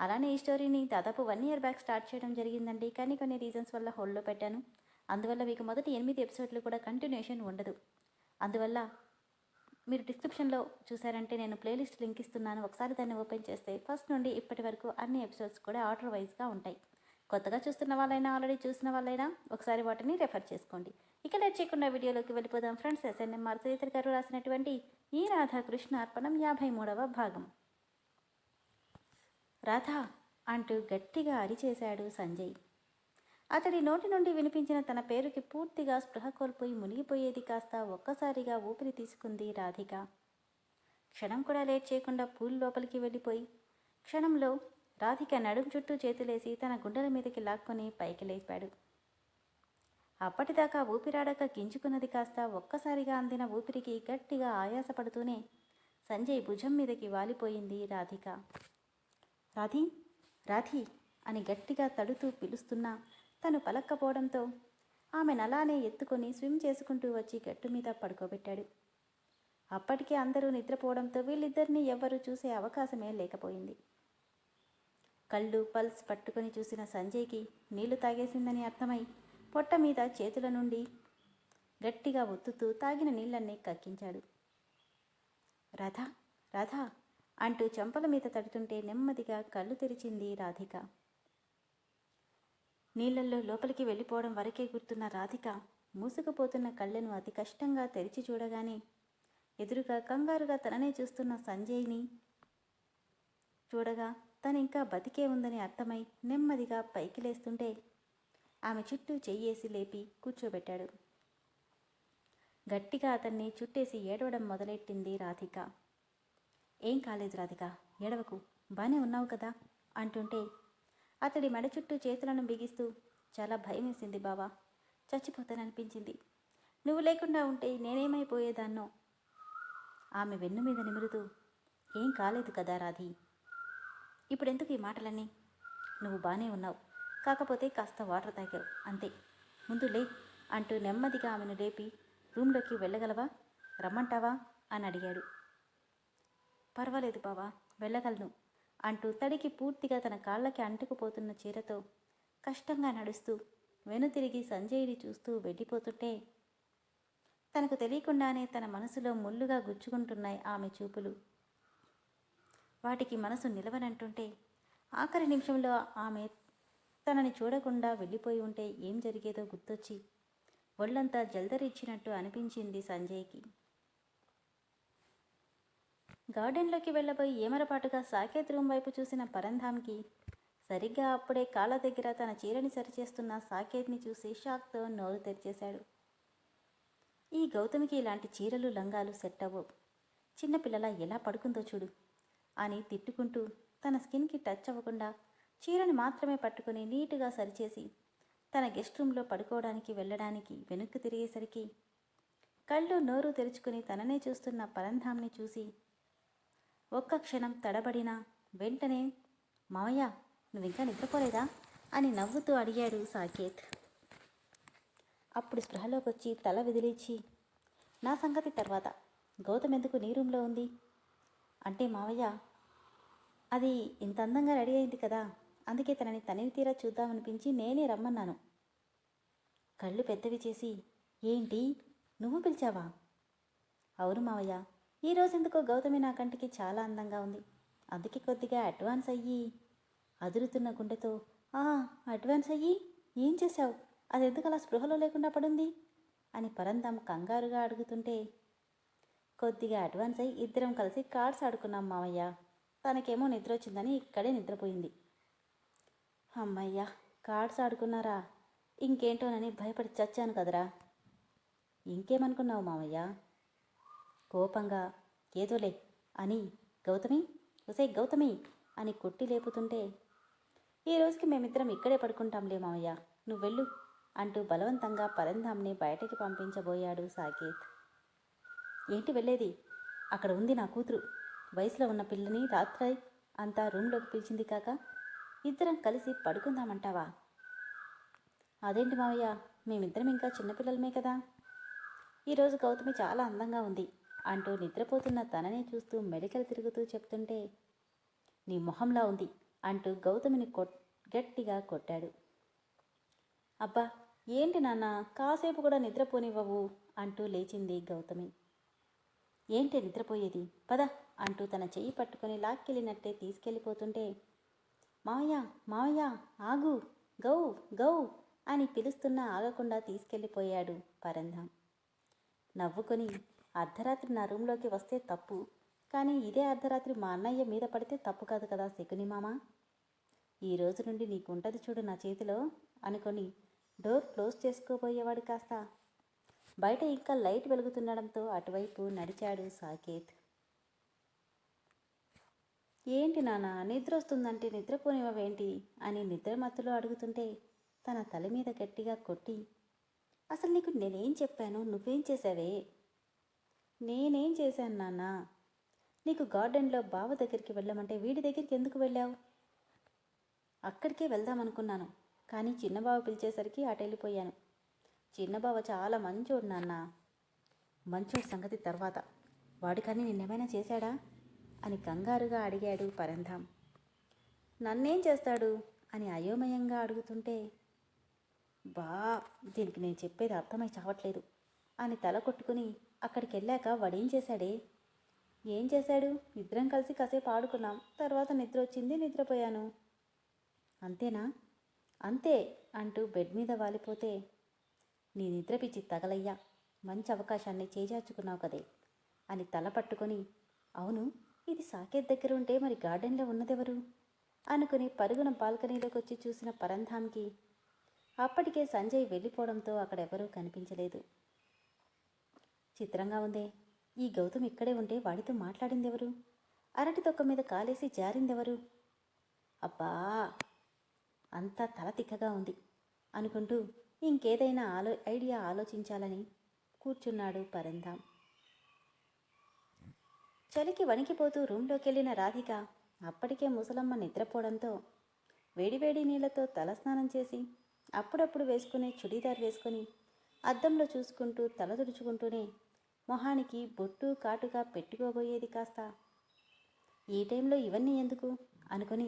అలానే ఈ స్టోరీని దాదాపు వన్ ఇయర్ బ్యాక్ స్టార్ట్ చేయడం జరిగిందండి. కానీ కొన్ని రీజన్స్ వల్ల హోల్డ్లో పెట్టాను. అందువల్ల మీకు మొదటి ఎనిమిది ఎపిసోడ్లు కూడా కంటిన్యూషన్ ఉండదు. అందువల్ల మీరు డిస్క్రిప్షన్లో చూసారంటే నేను ప్లేలిస్ట్ లింక్ ఇస్తున్నాను. ఒకసారి దాన్ని ఓపెన్ చేస్తే ఫస్ట్ నుండి ఇప్పటి వరకు అన్ని ఎపిసోడ్స్ కూడా ఆర్డర్ వైజ్గా ఉంటాయి. కొత్తగా చూస్తున్న వాళ్ళైనా ఆల్రెడీ చూసిన వాళ్ళైనా ఒకసారి వాటిని రెఫర్ చేసుకోండి. ఇక లేట్ చేయకుండా వీడియోలోకి వెళ్ళిపోదాం. ఫ్రెండ్స్ ఎస్ఎన్ఎం శ్రీధర్ గారు రాసినటువంటి ఈ రాధాకృష్ణ అర్పణం యాభై మూడవ భాగం. రాధా అంటూ గట్టిగా అరిచేశాడు సంజయ్. అతడి నోటి నుండి వినిపించిన తన పేరుకి పూర్తిగా స్పృహ కోల్పోయి మునిగిపోయేది కాస్త ఒక్కసారిగా ఊపిరి తీసుకుంది రాధిక. క్షణం కూడా లేట్ చేయకుండా పూల్ లోపలికి వెళ్ళిపోయి క్షణంలో రాధిక నడుం చుట్టూ చేతులేసి తన గుండెల మీదకి లాక్కొని పైకి లేపాడు. అప్పటిదాకా ఊపిరాడక గింజుకున్నది కాస్త ఒక్కసారిగా అందిన ఊపిరికి గట్టిగా ఆయాసపడుతూనే సంజయ్ భుజం మీదకి వాలిపోయింది రాధిక. రాధి రాధి అని గట్టిగా తడుతూ పిలుస్తున్నా తను పలక్కపోవడంతో ఆమెను అలానే ఎత్తుకొని స్విమ్ చేసుకుంటూ వచ్చి గట్టు మీద పడుకోబెట్టాడు. అప్పటికే అందరూ నిద్రపోవడంతో వీళ్ళిద్దరినీ ఎవ్వరూ చూసే అవకాశమే లేకపోయింది. కళ్ళు పల్స్ పట్టుకొని చూసిన సంజయ్కి నీళ్ళు తాగేసిందని అర్థమై పొట్ట మీద చేతుల నుండి గట్టిగా ఒత్తుతూ తాగిన నీళ్ళన్నీ కక్కించాడు. రాధా రాధా అంటూ చెంపల మీద తడుతుంటే నెమ్మదిగా కళ్ళు తెరిచింది రాధిక. నీళ్ళల్లో లోపలికి వెళ్ళిపోవడం వరకే గుర్తున్న రాధిక మూసుకుపోతున్న కళ్ళను అతి కష్టంగా తెరిచి చూడగానే ఎదురుగా కంగారుగా తననే చూస్తున్న సంజయ్ని చూడగా తను ఇంకా బతికే ఉందని అర్థమై నెమ్మదిగా పైకి లేస్తుంటే ఆమె చుట్టూ చెయ్యేసి లేపి కూర్చోబెట్టాడు. గట్టిగా అతన్ని చుట్టేసి ఏడవడం మొదలెట్టింది రాధిక. ఏం కాలేదు రాధిక ఎడవకు బానే ఉన్నావు కదా అంటుంటే అతడి మెడ చుట్టూ చేతులను బిగిస్తూ చాలా భయం వేసింది బావా చచ్చిపోతాననిపించింది. నువ్వు లేకుండా ఉంటే నేనేమైపోయేదాన్నో? ఆమె వెన్ను మీద నిమురుతూ ఏం కాలేదు కదా రాధి. ఇప్పుడెందుకు ఈ మాటలన్నీ? నువ్వు బానే ఉన్నావు కాకపోతే కాస్త వాటర్ తాగావు అంతే. ముందు లే అంటూ నెమ్మదిగా ఆమెను లేపి రూమ్లోకి వెళ్ళగలవా రమ్మంటావా అని అడిగాడు. పర్వాలేదు బావా వెళ్ళగలను అంటూ తడికి పూర్తిగా తన కాళ్ళకి అంటుకుపోతున్న చీరతో కష్టంగా నడుస్తూ వెనుతిరిగి సంజయ్ని చూస్తూ వెళ్ళిపోతుంటే తనకు తెలియకుండానే తన మనసులో ముల్లుగా గుచ్చుకుంటున్నాయి ఆమె చూపులు. వాటికి మనసు నిలవనంటుంటే ఆఖరి నిమిషంలో ఆమె తనని చూడకుండా వెళ్ళిపోయి ఉంటే ఏం జరిగేదో గుర్తొచ్చి ఒళ్ళంతా జల్దరిచ్చినట్టు అనిపించింది సంజయ్కి. గార్డెన్లోకి వెళ్ళబోయి ఏమరపాటుగా సాకేత్ రూమ్ వైపు చూసిన పరంధామ్కి సరిగ్గా అప్పుడే కాళ్ళ దగ్గర తన చీరని సరిచేస్తున్న సాకేత్ని చూసి షాక్తో నోరు తెరిచేశాడు. ఈ గౌతమికి ఇలాంటి చీరలు లంగాలు సెట్ అవ్వవు చిన్నపిల్లల ఎలా పడుకుందో చూడు అని తిట్టుకుంటూ తన స్కిన్కి టచ్ అవ్వకుండా చీరని మాత్రమే పట్టుకుని నీటుగా సరిచేసి తన గెస్ట్ రూమ్లో పడుకోవడానికి వెళ్ళడానికి వెనక్కి తిరిగేసరికి కళ్ళు నోరు తెరుచుకుని తననే చూస్తున్న పరంధామ్ని చూసి ఒక్క క్షణం తడబడినా వెంటనే మావయ్య నువ్వింకా నిద్రపోలేదా? అని నవ్వుతూ అడిగాడు సాకేత్. అప్పుడు స్పృహలోకి వచ్చి తల విదిలించి నా సంగతి తర్వాత. గౌతమ్ ఎందుకు నీ రూమ్లో ఉంది? అంటే మావయ్య అది ఇంత అందంగా రెడీ అయింది కదా. అందుకే తనని తనివి తీరా చూద్దామనిపించి నేనే రమ్మన్నాను. కళ్ళు పెద్దవి చేసి ఏంటి? నువ్వు పిలిచావా? అవును మావయ్య. ఈరోజు ఎందుకో గౌతమి నా కంటికి చాలా అందంగా ఉంది. అందుకే కొద్దిగా అడ్వాన్స్ అయ్యి అదురుతున్న గుండెతో ఆ అడ్వాన్స్ అయ్యి ఏం చేశావు? అది ఎందుకు అలా స్పృహలో లేకుండా పడుంది? అని పరందం కంగారుగా అడుగుతుంటే కొద్దిగా అడ్వాన్స్ అయ్యి ఇద్దరం కలిసి కార్డ్స్ ఆడుకున్నాం మావయ్య తనకేమో నిద్ర వచ్చిందని ఇక్కడే నిద్రపోయింది. అమ్మయ్యా కార్డ్స్ ఆడుకున్నారా? ఇంకేంటోనని భయపడి చచ్చాను కదరా. ఇంకేమనుకున్నావు మావయ్య కోపంగా ఏదోలే అని గౌతమి ఒసే గౌతమి అని కొట్టి లేపుతుంటే ఈ రోజుకి మేమిద్దరం ఇక్కడే పడుకుంటాంలే మావయ్య నువ్వు వెళ్ళు అంటూ బలవంతంగా పరంధాంని బయటికి పంపించబోయాడు సాకేత్. ఏంటి వెళ్ళేది? అక్కడ ఉంది నా కూతురు. వయసులో ఉన్న పిల్లని రాత్రి అంతా రూమ్లోకి పిలిచింది కాక ఇద్దరం కలిసి పడుకుందామంటావా? అదేంటి మావయ్య మేమిద్దరం ఇంకా చిన్నపిల్లలమే కదా. ఈరోజు గౌతమి చాలా అందంగా ఉంది. అంటూ నిద్రపోతున్న తననే చూస్తూ మెడికల్ తిరుగుతూ చెప్తుంటే నీ మొహంలా ఉంది అంటూ గౌతమిని కొట్ గట్టిగా కొట్టాడు. అబ్బా ఏంటి నాన్న కాసేపు కూడా నిద్రపోనివ్వవు అంటూ లేచింది గౌతమి. ఏంటి నిద్రపోయేది? పద అంటూ తన చెయ్యి పట్టుకొని లాక్కెళ్ళినట్టే తీసుకెళ్ళిపోతుంటే మావయ్య మావయ్య ఆగు గౌ గౌ అని పిలుస్తున్నా ఆగకుండా తీసుకెళ్ళిపోయాడు పరంధాం. నవ్వుకొని అర్ధరాత్రి నా రూమ్లోకి వస్తే తప్పు. కానీ ఇదే అర్ధరాత్రి మా అన్నయ్య మీద పడితే తప్పు కాదు కదా శకుని మామ. ఈ రోజు నుండి నీకుంటది చూడు నా చేతిలో అనుకొని డోర్ క్లోజ్ చేసుకోబోయేవాడు కాస్త. బయట ఇంకా లైట్ వెలుగుతుండడంతో అటువైపు నడిచాడు సాకేత్. ఏంటి నాన్న నిద్ర వస్తుందంటే నిద్రపోనివ్వవేంటి అని నిద్రమత్తులో అడుగుతుంటే తన తల మీద గట్టిగా కొట్టి అసలు నీకు నేనేం చెప్పాను? నువ్వేం చేసావే నేనేం చేశాను నాన్న? నీకు గార్డెన్లో బావ దగ్గరికి వెళ్ళమంటే వీడి దగ్గరికి ఎందుకు వెళ్ళావు? అక్కడికే వెళ్దామనుకున్నాను కానీ చిన్నబావ పిలిచేసరికి అటు వెళ్ళిపోయాను. చిన్నబావ చాలా మంచోడు నాన్న. మంచోడు సంగతి తర్వాత. వాడు కానీ నిన్నేమైనా చేశాడా? అని కంగారుగా అడిగాడు పరంధాం నన్నేం చేస్తాడు? అని అయోమయంగా అడుగుతుంటే బా దీనికి నేను చెప్పేది అర్థమై చావట్లేదు అని తల కొట్టుకుని అక్కడికి వెళ్ళాక వాడేం చేశాడే? ఏం చేశాడు? ఇద్దరం కలిసి కాసేపు ఆడుకున్నాం. తర్వాత నిద్ర వచ్చింది నిద్రపోయాను. అంతేనా? అంతే అంటూ బెడ్ మీద వాలిపోతే. నీ నిద్ర పిచ్చి తగలయ్యా. మంచి అవకాశాన్ని చేజార్చుకున్నావు కదే అని తల పట్టుకొని. అవును ఇది సాకేత్ దగ్గర ఉంటే మరి గార్డెన్లో ఉన్నదెవరు? అనుకుని పరుగున బాల్కనీలోకి వచ్చి చూసిన పరంధాంకి అప్పటికే సంజయ్ వెళ్ళిపోవడంతో అక్కడెవరూ కనిపించలేదు. చిత్రంగా ఉందే. ఈ గౌతమ్ ఇక్కడే ఉంటే వాడితో మాట్లాడిందెవరు? అరటి తొక్క మీద కాలేసి జారిందెవరు? అబ్బా అంతా తల తిక్కగా ఉంది. అనుకుంటూ ఇంకేదైనా ఆలో ఐడియా ఆలోచించాలని కూర్చున్నాడు పరంధాం చలికి వణికిపోతూ రూంలోకి వెళ్ళిన రాధిక అప్పటికే ముసలమ్మ నిద్రపోవడంతో వేడివేడి నీళ్ళతో తలస్నానం చేసి అప్పుడప్పుడు వేసుకునే చుడీదార్ వేసుకొని అద్దంలో చూసుకుంటూ తల తుడుచుకుంటూనే మొహానికి బొట్టు కాటుగా పెట్టుకోబోయేది కాస్త. ఈ టైంలో ఇవన్నీ ఎందుకు? అనుకుని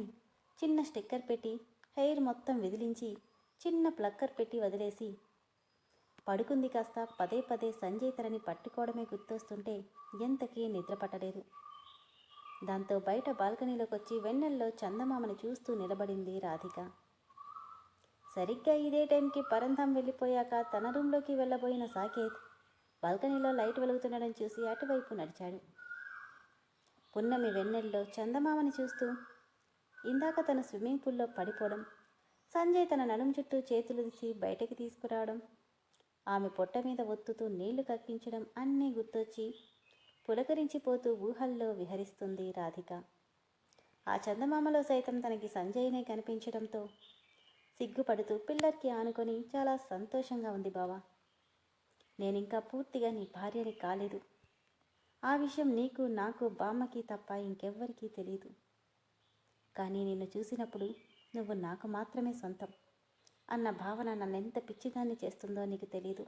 చిన్న స్టిక్కర్ పెట్టి హెయిర్ మొత్తం విదిలించి చిన్న ప్లక్కర్ పెట్టి వదిలేసి పడుకుంది కాస్త పదే పదే సంజయ్ తనని పట్టుకోవడమే గుర్తొస్తుంటే ఎంతకీ నిద్ర పట్టలేదు దాంతో బయట బాల్కనీలోకి వచ్చి వెన్నెల్లో చందమామని చూస్తూ నిలబడింది రాధిక. సరిగ్గా ఇదే టైంకి పరంధం వెళ్ళిపోయాక తన రూంలోకి వెళ్ళబోయిన సాకేత్ బాల్కనీలో లైట్ వెలుగుతుండడం చూసి అటువైపు నడిచాడు. పున్నమి వెన్నెల్లో చందమామని చూస్తూ ఇందాక తన స్విమ్మింగ్ పూల్లో పడిపోవడం సంజయ్ తన నడుం చుట్టూ చేతులు తీసి బయటకి తీసుకురావడం ఆమె పొట్ట మీద ఒత్తుతూ నీళ్ళు కక్కించడం అన్నీ గుర్తొచ్చి పులకరించిపోతూ ఊహల్లో విహరిస్తుంది రాధిక. ఆ చందమామలో సైతం తనకి సంజయ్నే కనిపించడంతో సిగ్గుపడుతూ పిల్లర్కి ఆనుకొని చాలా సంతోషంగా ఉంది బావా. నేను ఇంకా పూర్తిగా నీ భార్యని కాలేదు. ఆ విషయం నీకు నాకు బామ్మకి తప్ప ఇంకెవ్వరికీ తెలియదు కానీ నిన్ను చూసినప్పుడు నువ్వు నాకు మాత్రమే సొంతం అన్న భావన నన్నెంత పిచ్చిదాన్ని చేస్తుందో నీకు తెలీదు.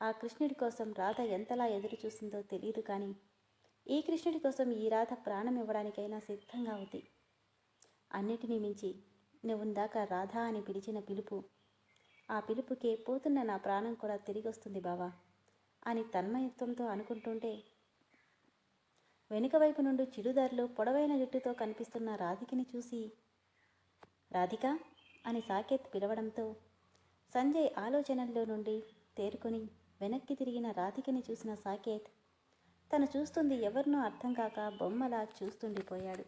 ఆ కృష్ణుడి కోసం రాధ ఎంతలా ఎదురు చూసిందో తెలియదు కానీ ఈ కృష్ణుడి కోసం ఈ రాధ ప్రాణం ఇవ్వడానికైనా సిద్ధంగా ఉంది. అన్నిటినీ మించి నువ్వుందాక రాధా అని పిలిచిన పిలుపు ఆ పిలుపుకే పోతున్న నా ప్రాణం కూడా తిరిగి వస్తుంది బావా అని తన్మయత్వంతో అనుకుంటుంటే వెనుక వైపు నుండి చిరుదారిలో పొడవైన జుట్టుతో కనిపిస్తున్న రాధికని చూసి రాధిక అని సాకేత్ పిలవడంతో సంజయ్ ఆలోచనల్లో నుండి తేరుకొని వెనక్కి తిరిగిన రాధికని చూసిన సాకేత్ తను చూస్తుంది ఎవరినో అర్థం కాక బొమ్మలా చూస్తుండిపోయాడు.